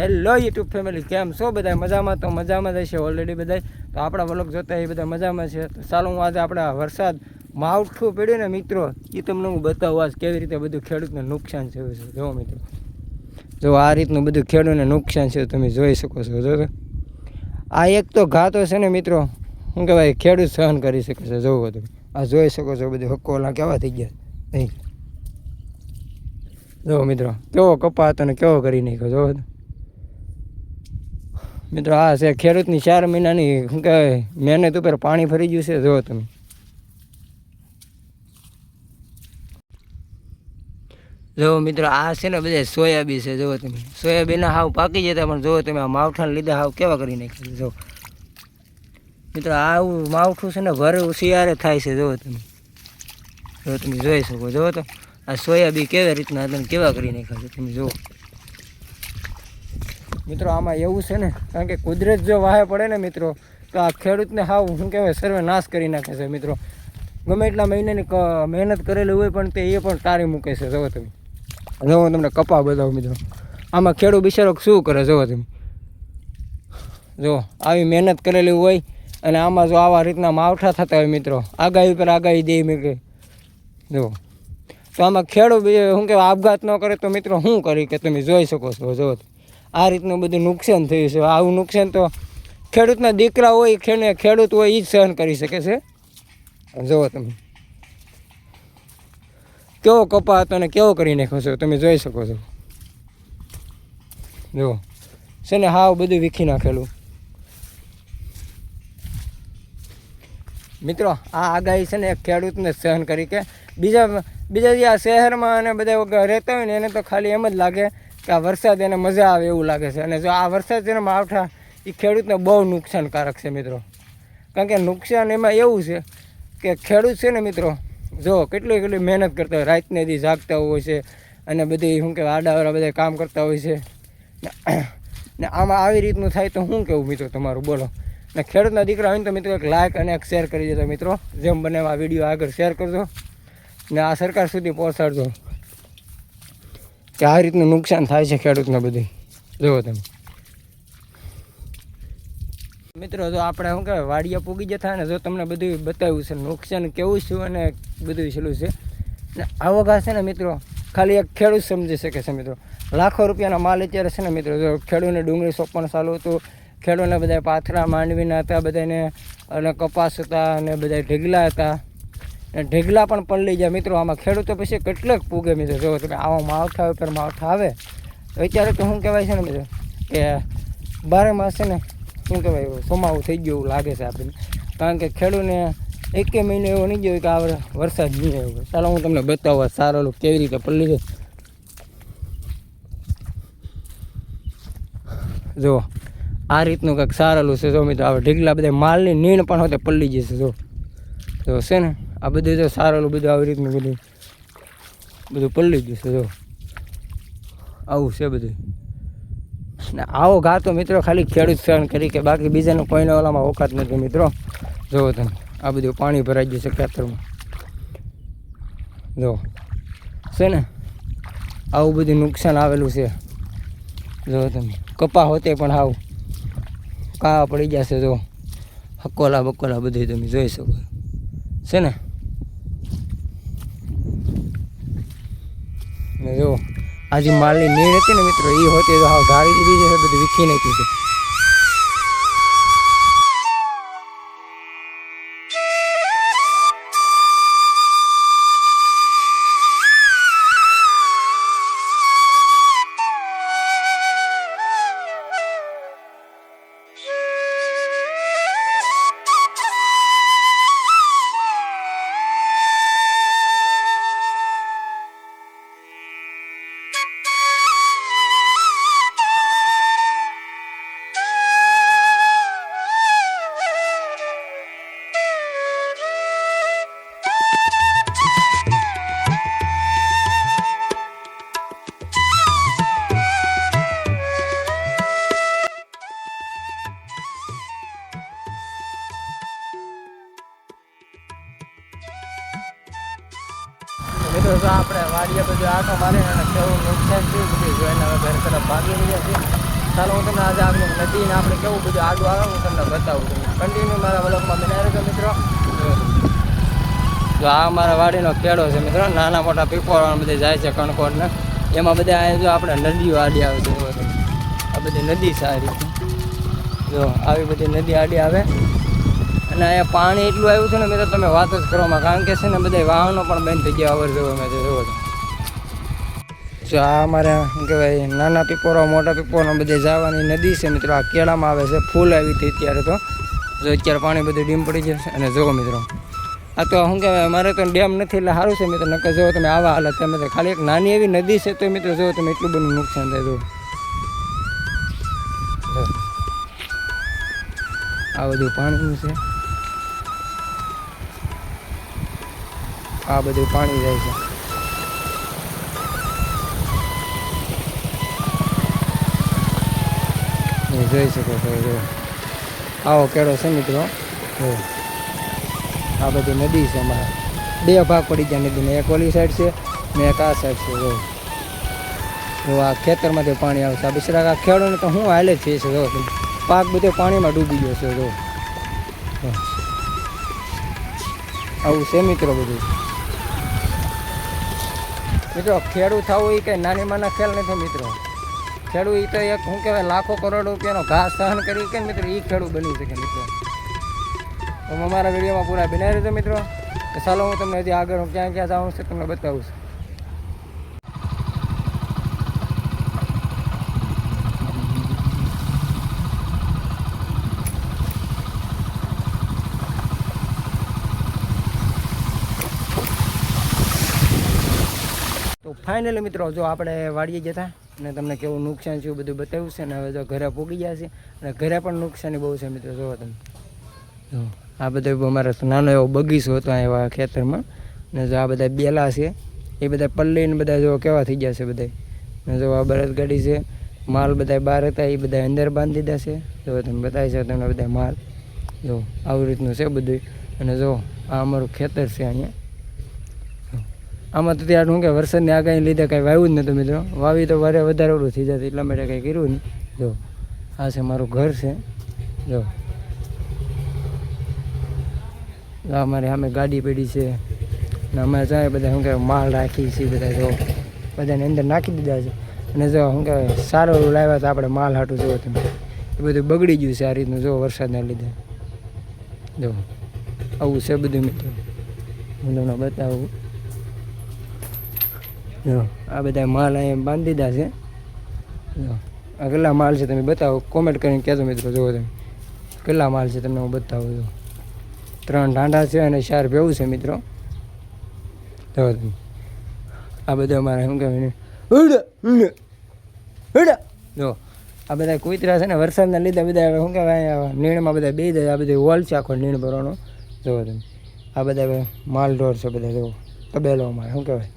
Hello YouTube family કેમ છો? બધા મજામાં? તો મજામાં જ છે ઓલરેડી બધા તો આપણા વલોગ જોતા એ બધા મજામાં છે. તો ચાલો હું આજે આપણા વરસાદ માવઠું પડ્યું ને મિત્રો એ તમને હું બતાવું આજ કેવી રીતે બધું ખેડૂતને નુકસાન થયું છે. જો મિત્રો. જો આ રીતનું બધું ખેડૂતને નુકસાન છે તમે જોઈ શકો છો. જો આ એક તો ઘા તો છે ને મિત્રો, શું કહેવાય, ખેડૂત સહન કરી શકે છે. જોવો તમે આ જોઈ શકો છો બધું હકોલા કેવા થઈ ગયા. નહીં જો મિત્રો, કેવો કપા હતો ને કેવો કરી નાખ્યો. જો મિત્રો, આ છે ખેડૂતની ચાર મહિનાની, શું કહેવાય, મહેનત ઉપર પાણી ફરી ગયું છે જો તમે. જો મિત્રો, આ છે ને બધા સોયાબીન છે, જુઓ તમે. સોયાબીન હાવ પાકી જતા, પણ જુઓ તમે, આ માવઠાને લીધે હાવ કેવા કરી નાખ્યા જો મિત્રો આવું માવઠું છે ને ભર શિયાળે થાય છે, જુઓ તમે. જો તમે, જોઈ શકો, જુઓ તો. આ સોયાબીન કેવી રીતના, તમે કેવા કરી નાખ્યા છે, તમે જુઓ. મિત્રો, આમાં એવું છે ને, કારણ કે કુદરત જો વાહે પડે ને મિત્રો, તો આ ખેડૂતને હાવ, શું કહેવાય, સર્વે નાશ કરી નાખે છે મિત્રો. ગમે એટલા મહિનાની મહેનત કરેલી હોય પણ તે એ પણ તારી મૂકે છે, જવો તમે. જો તમને કપા બતાવું મિત્રો. આમાં ખેડૂત બિચારો શું કરે, જવો તમે. જો, આવી મહેનત કરેલી હોય અને આમાં જો આવા રીતના માવઠા થતા હોય મિત્રો, આગાહી પર આગાહી દે મેં કે જો. તો આમાં ખેડૂત શું કહેવાય, આપઘાત ન કરે તો મિત્રો શું કરી કે તમે જોઈ શકો છો જો આ રીતનું બધું નુકસાન થયું છે. આવું નુકસાન તો ખેડૂતના દીકરા હોય ખેડૂત ખેડૂત હોય એ જ સહન કરી શકે છે. જુઓ તમે. કેવો કપા હતો ને કેવો કરી નાખ્યો છો, તમે જોઈ શકો છો. જુઓ છે ને હાવ બધું વીખી નાખેલું. મિત્રો, આ આગાહી છે ને ખેડૂતને સહન કરી કે બીજા બીજા જે આ શહેરમાં અને બધા રહેતા હોય ને, એને તો ખાલી એમ જ લાગે કે આ વરસાદ એને મજા આવે એવું લાગે છે. અને જો આ વરસાદ છે ને માવઠા એ ખેડૂતને બહુ નુકસાનકારક છે મિત્રો. કારણ કે નુકસાન એમાં એવું છે કે ખેડૂત છે ને મિત્રો, જો કેટલી કેટલી મહેનત કરતા હોય, રાતને દી જાગતા હોય છે અને બધી શું કહેવાય, આડાવાળા બધા કામ કરતા હોય છે. ને- આમાં આવી રીતનું થાય તો શું કેવું મિત્રો તમારું? બોલો. ને ખેડૂતના દીકરા હોય તો મિત્રો એક લાઇક અને એક શેર કરી દેજો મિત્રો. જેમ બને આ વીડિયો આગળ શેર કરજો. ને આ સરકાર સુધી પહોંચાડજો. કે આ રીતનું નુકસાન થાય છે ખેડૂતને બધું જુઓ તમે. મિત્રો, જો આપણે શું કહેવાય વાડિયા પૂગી જતા ને, જો તમને બધું બતાવ્યું છે, નુકસાન કેવું છે અને બધું છેલ્લું છે. ને આવો ઘાસ છે ને, મિત્રો, ખાલી એક ખેડૂત સમજી શકે છે, મિત્રો. લાખો રૂપિયાના માલ અત્યારે છે ને, મિત્રો, જો ખેડૂતને ડુંગળી સોંપણ ચાલુ હતું, ખેડૂતને બધા પાથરા માંડવીના હતા બધાને અને કપાસ હતા અને બધા ઢીગલા હતા. ઢેગલા પણ પલળી જાય. મિત્રો, આમાં ખેડૂતો પછી કેટલાક પૂગે મિત્રો. જો તમે આવા માવઠા ઉપર માવઠા આવે. તો અત્યારે તો શું કહેવાય છે ને મિત્રો, કે બારે માસ છે ને શું કહેવાય સોમાવું થઈ ગયું એવું લાગે છે આપણને. કારણ કે ખેડૂતને એકે મહિને એવો નહીં ગયો કે આ વરસાદ નહીં આવ્યો ચાલો, હું તમને બતાવવા સારું કેવી રીતે પલળી જાય જો, આ રીતનું કંઈક સારેલું છે. જો મિત્રો હવે ઢીગલા બધા માલની નીણ પણ હોતે પલળી જશે, જો. જો છે ને? આ બધું તો સારેલું બધું આવી રીતનું બધું બધું ગયું જશે જો. આવું છે બધું. ને આવો ઘા તો મિત્રો ખાલી ખેડૂત સહન કરી કે બાકી બીજાનું કોઈને ઓલામાં ઓકાત નથી મિત્રો. જુઓ તમે, આ બધું પાણી ભરાઈ ગયું છે ખેતરમાં. જો છે ને? આવું બધું નુકસાન આવેલું છે. જો તમે, કપા હોતે પણ આવું કાળા પડી જશે જો હકોલા બકોલા બધું તમે જોઈ શકો છે ને? ને જો, આજે માલની નીર હતી ને મિત્રો એ હોતી તો હાવ ગાળી દીધી છે, બધું વીખી નાખી છે. તો આપણે વાડીએ બધું આખો મારી અને કેવું નુકસાન થયું બધું જોઈને હવે ઘર તરફ ભાગી રહ્યા છીએ. ચાલો હું તમને આજે આપણે નદીને આપણે કેવું બધું આગળ આવે હું તમને બતાવું છું. કન્ટિન્યુ મારા બ્લોગમાં મને રહેજો મિત્રો. જો આ અમારા વાડીનો ખેડો છે મિત્રો, નાના મોટા પીપોળા બધે જાય છે કણકોટને એમાં બધા અહીંયા જો આપણે નદીઓ વાડી આવે છે. આ બધી નદી સારી જો આવી બધી નદી આડી આવે. અને અહીંયા પાણી એટલું આવ્યું છે ને મિત્રો, તમે વાત જ કરવામાં, કારણ કે છે ને બધા વાહનો પણ બંધ થઈ ગયા અવર જવર મેં જોવો છો જો આ અમારે શું કહેવાય, નાના પીપોરા મોટા પીપોરા બધે જવાની નદી છે મિત્રો, આ કેળામાં આવે છે, ફૂલ આવી હતી અત્યારે તો. જો અત્યારે પાણી બધું ડીમ પડી જશે અને જુઓ મિત્રો, આ તો શું કહેવાય, અમારે તો ડેમ નથી એટલે સારું છે મિત્રો, નકર જોવો તમે આવા હાલત તમે ખાલી એક નાની એવી નદી છે તો મિત્રો જુઓ તમે એટલું બધું નુકસાન થાય જુઓ આ બધું પાણીનું છે. આ બધું પાણી જાય છે. જોઈ શકો છો આવો કેળો છે મિત્રો. આ બધી નદી છે અમારે. બે ભાગ પડી ગયા નદીને એક ઓલી સાઈડ છે ને એક આ સાઈડ છે જો જો આ ખેતરમાંથી પાણી આવે છે. આ બિસરા આ ખેડૂને તો હું હાલે જ છે જો પાક બધો પાણીમાં ડૂબી ગયો છે જો જો. આવું છે મિત્રો બધું. મિત્રો, ખેડૂત થવું એ કંઈ નાની માના ખેલ નથી મિત્રો. ખેડૂત એ તો એક, શું કહેવાય, લાખો કરોડ રૂપિયાનો ઘાસ સહન કરી કે મિત્રો એ ખેડૂત બની શકે મિત્રો. તો અમારા વિડીયોમાં પૂરા બનાવી દીધો મિત્રો. ચાલો, હું તમને હજી આગળ હું ક્યાં ક્યાં જાઉં છું તમને બતાવું છું તો ફાઇનલી મિત્રો, જો આપણે વાડીએ જતા અને તમને કેવું નુકસાન છે એવું બધું બતાવ્યું છે અને હવે જો ઘરે પૂગી ગયા છે અને ઘરે પણ નુકસાની બહુ છે મિત્રો જોવો તમે જો, આ બધો અમારે નાનો એવો બગીચો હતો એવા ખેતરમાં. ને જો આ બધા બેલા છે, એ બધા પલ્લીને બધા જો કેવા થઈ ગયા છે બધા ને જો આ બળદગાડી છે, માલ બધા બહાર હતા, એ બધા અંદર બાંધી દીધા છે. જો તમે બતાવી શકો તમને બધા માલ. જો, આવી રીતનું છે બધું અને જો, આ અમારું ખેતર છે અહીંયા. આમાં તો ત્યાં શું કે વરસાદની આગાહી લીધે કાંઈ વાવ્યું જ નહોતું મિત્રો. વાવી તો વારે વધારે ઓલું થઈ જતું, એટલા માટે કાંઈ કર્યું નહીં. જો, આ છે મારું ઘર છે. જો. અમારે સામે ગાડી પડી છે. ને અમે જાય બધા શું કહેવાય, માલ રાખી છે બધા જો. બધાને અંદર નાખી દીધા છે. અને જો શું કહેવાય, સારું લાવ્યા તો આપણે માલ હાટું જોવો તમે. એ બધું બગડી ગયું છે આ રીતનું જો વરસાદના લીધે. જો. આવું છે બધું મિત્રો. હું તમને બતાવું. આ બધા માલ અહીંયા બાંધી દીધા છે. કેટલા માલ છે તમે બતાવો? કોમેન્ટ કરીને કહેજો મિત્રો જોવો તમે. કેટલા માલ છે તમને હું બતાવું છું. ત્રણ ઢાંડા છે અને ચાર ભેવું છે મિત્રો. જોવો તમે. આ બધા અમારા શું કહેવાય જો આ બધા કુતરા છે ને વરસાદના લીધે બધા શું કહેવાય નીણમાં બધા બે જાય આ બધી હોલ છે આખો નીણ ભરવાનો. જોવો તમે. આ બધા માલ ઢોર છે બધા જોવો તબેલો અમારે શું કહેવાય?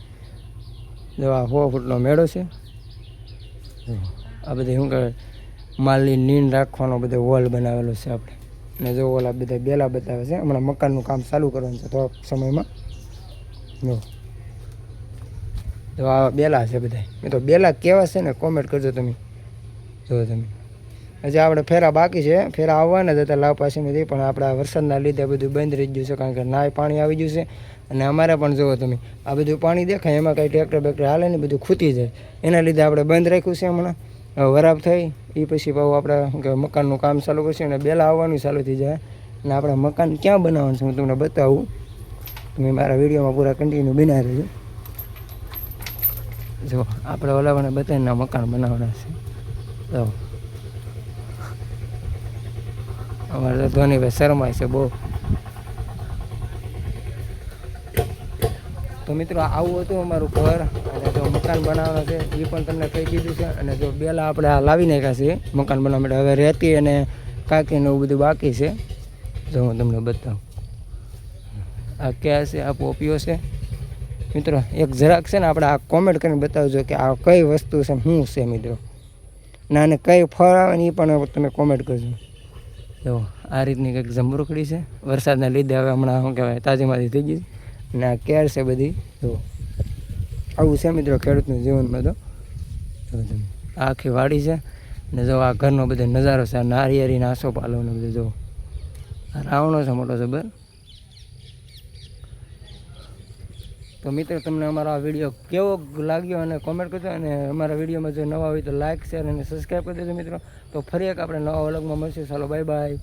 જો આ સો ફૂટનો મેળો છે. આ બધી શું કહેવાય, માલની નીંદ રાખવાનો બધો વોલ બનાવેલો છે આપણે. ને જો આ બધા બેલા બતાવે છે, હમણાં મકાનનું કામ ચાલુ કરવાનું છે થોડાક સમયમાં. જો. જો આ બેલા છે બધા. મેં તો બેલા કેવા છે ને કોમેન્ટ કરજો તમે. જો તમે. હજી આપણે ફેરા બાકી છે. ફેરા આવવાના જ હતા લાવ નથી પણ આપણા વરસાદના લીધે બધું બંધ રહી ગયું છે, કારણ કે નાય પાણી આવી ગયું છે. અને અમારે પણ જુઓ તમે, આ બધું પાણી દેખાય, એમાં કાંઈ ટ્રેક્ટર બેક્ટર હાલે ને બધું ખૂટી જાય. એના લીધે આપણે બંધ રાખ્યું છે હમણાં. વરાપ થઈ એ પછી બહુ આપણે મકાનનું કામ ચાલુ કરશું અને બેલા આવવાનું ચાલુ થઈ જાય. અને આપણે મકાન ક્યાં બનાવવાનું છે હું તમને બતાવું. તમે મારા વિડીયોમાં પૂરા કન્ટિન્યુ બનાવી રહ્યું જો આપણે ઓલાવાને આ મકાન બનાવવાના છે. જો અમારે તો ધોનીભાઈ શરમાય છે બહુ. તો મિત્રો, આવું હતું અમારું ઘર અને જો મકાન બનાવવાનું છે, એ પણ તમને કહી દીધું છે. અને જો બેલા આપણે આ લાવી નાખ્યા છે, મકાન બનાવવા માટે હવે રેતી અને કાકીને એવું બધું બાકી છે. જો હું તમને બતાવું. આ ક્યાં છે? આ પોપીઓ છે. મિત્રો, એક જરાક છે ને આપણે આ કોમેન્ટ કરીને બતાવજો કે આ કઈ વસ્તુ છે શું છે, મિત્રો? ના અને કઈ ફળ આવે ને એ પણ તમે કોમેન્ટ કરજો. જો આ રીતની કંઈક જમરૂખડી છે. વરસાદના લીધે હવે હમણાં શું કહેવાય તાજીમાંથી થઈ ગઈ અને આ કેર છે બધી. જો આવું છે મિત્રો ખેડૂતનું જીવનમાં તો આખી વાડી છે ને જો આ ઘરનો બધો નજારો છે નારિયેરી નાસો પાલો ને બધું જો. રાવણો છે, મોટો જબર. તો મિત્રો, તમને અમારો આ વીડિયો કેવો લાગ્યો અને કોમેન્ટ કરજો અને અમારા વિડીયોમાં જો નવા હોય તો લાઇક શેર અને સબસ્ક્રાઈબ કરી દેજો મિત્રો. તો ફરી એક આપણે નવા અલગમાં મળશું. ચાલો બાય બાય